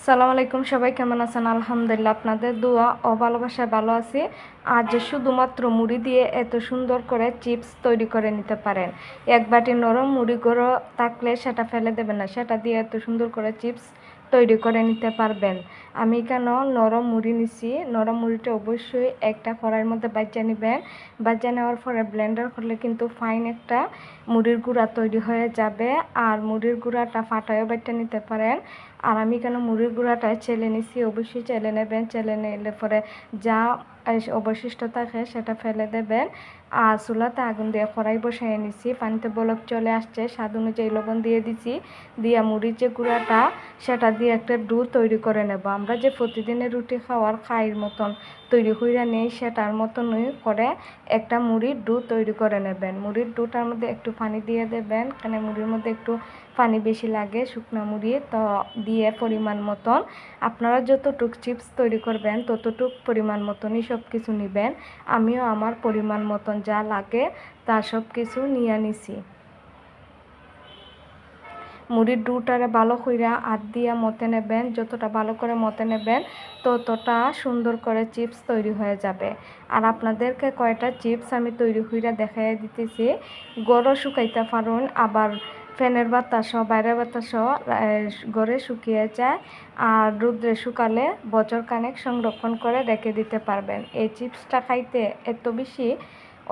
সালাম আলাইকুম সবাই, কেমন আছেন? আলহামদুলিল্লাহ, আপনাদের দোয়া ও ভালোবাসায় ভালো আছি। আজ শুধুমাত্র মুড়ি দিয়ে এত সুন্দর করে চিপস তৈরি করে নিতে পারেন, এক বাটি নরম মুড়ি গুঁড়ো থাকলে সেটা ফেলে দেবেন না। সেটা দিয়ে এত সুন্দর করে চিপস তৈরি করে নিতে পারবেন। আমি কেন নরম মুড়ি নিছি? নরম মুড়িটা অবশ্যই একটা কড়াইয়ের মধ্যে বাজ্যা নেবেন। বাজ্যা নেওয়ার পরে ব্লেন্ডার করলে কিন্তু ফাইন একটা মুড়ির গুঁড়া তৈরি হয়ে যাবে। আর মুড়ির গুঁড়াটা ফাটায়ও বাচ্চা নিতে পারেন। আর আমি কেন মুড়ির গুঁড়াটা চেলে নিছি? অবশ্যই চেলে নেবেন। চেলে নিলে পরে যা অবশিষ্ট থাকে সেটা ফেলে দেবেন। আর চুলাতে আগুন দিয়ে কড়াই বসাই নিছি। পানিতে বলক চলে আসছে। স্বাদ অনুযায়ী লবণ দিয়ে দিছি। দিয়া মুড়ির যে গুঁড়াটা, সেটা দিয়ে একটা ডু তৈরি করে নেব। আমরা যে প্রতিদিনের রুটি খাওয়ার খাইয়ের মতন তৈরি হইয়া নেই, সেটার মতনই করে একটা মুড়ির ডু তৈরি করে নেবেন। মুড়ির ডুটার মধ্যে একটু পানি দিয়ে দেবেন। কারণ মুড়ির মধ্যে একটু পানি বেশি লাগে, শুকনো মুড়ি তো দিয়ে পরিমাণ মতন। আপনারা যতটুক চিপস তৈরি করবেন, ততটুক পরিমাণ মতনই সব কিছু নেবেন। আমিও আমার পরিমাণ মতন যা লাগে তা সব কিছু নিয়ে নিছি। মুড়ির ডুটারে ভালো কইরা হাত দিয়ে মতে নেবেন, যতটা ভালো করে মতে নেবেন, ততটা সুন্দর করে চিপস তৈরি হয়ে যাবে। আর আপনাদেরকে কয়টা চিপস আমি তৈরি হইরা দেখাই দিতেছি। গড়ও শুকাইতে পারুন, আবার ফ্যানের বাতাস বাইরের বাতাস গড়ে শুকিয়ে যায় আর রুদ্রে শুকালে বছর কানেক সংরক্ষণ করে রেখে দিতে পারবেন। এই চিপসটা খাইতে এত বেশি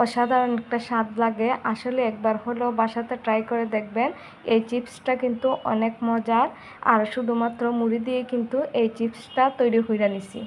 অসাধারণ একটা স্বাদ লাগে। আসলে একবার হলেও বাসাতে ট্রাই করে দেখবেন। এই চিপসটা কিন্তু অনেক মজার। আর শুধুমাত্র মুড়ি দিয়ে কিন্তু এই চিপসটা তৈরি হইয়া নিছি।